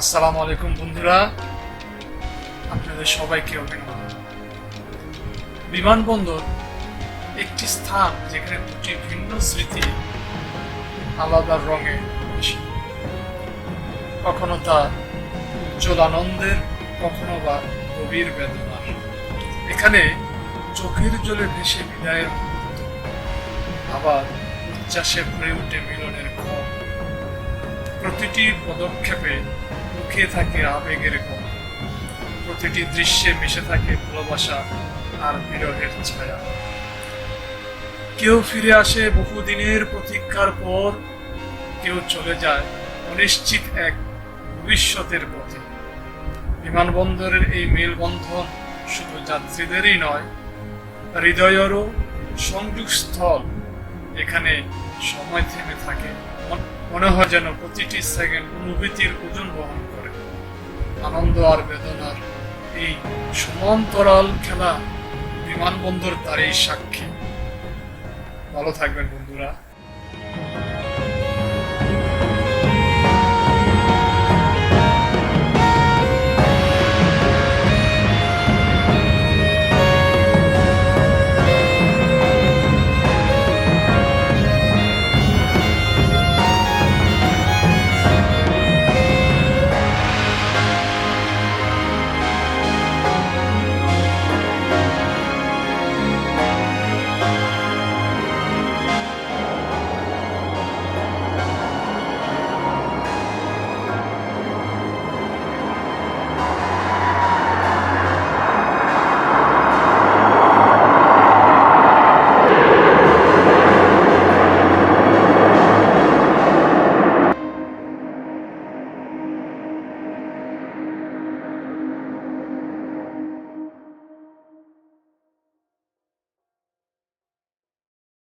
আসসালামু আলাইকুম বন্ধুরা। আপনাদের সবাইকে অভিনন্দন। বিমানবন্দর একটি স্থান যেখানে দুটি ভিন্ন স্মৃতি আলাদা রঙে। কখনো তা উজ্জ্বল আনন্দের, কখনো বা গভীর বেদনার। এখানে চোখের জলে ভেসে বিদায়ের আবার উচ্ছ্বাসে ভরে উঠে মিলনের ক্ষণ প্রতিটি পদক্ষেপে লুকিয়ে থাকে আবেগের গম প্রতিটি দৃশ্যে মিশে থাকে ভালোবাসা আর বিরহের ছায়া। কেউ ফিরে আসে বহুদিনের প্রতীক্ষার পর, কেউ চলে যায় অনিশ্চিত এক ভবিষ্যতের পথে। বিমানবন্দরের এই মেলবন্ধন শুধু যাত্রীদেরই নয়, হৃদয়েরও সংযোগস্থল। এখানে সময় থেমে থাকে। মন- হয় যেন প্রতিটি সেকেন্ড অনুভূতির ওজন বহন করে। আনন্দ আর বেদনার এই সমান্তরাল খেলা বিমানবন্দর তারই সাক্ষী। ভালো থাকবেন বন্ধুরা।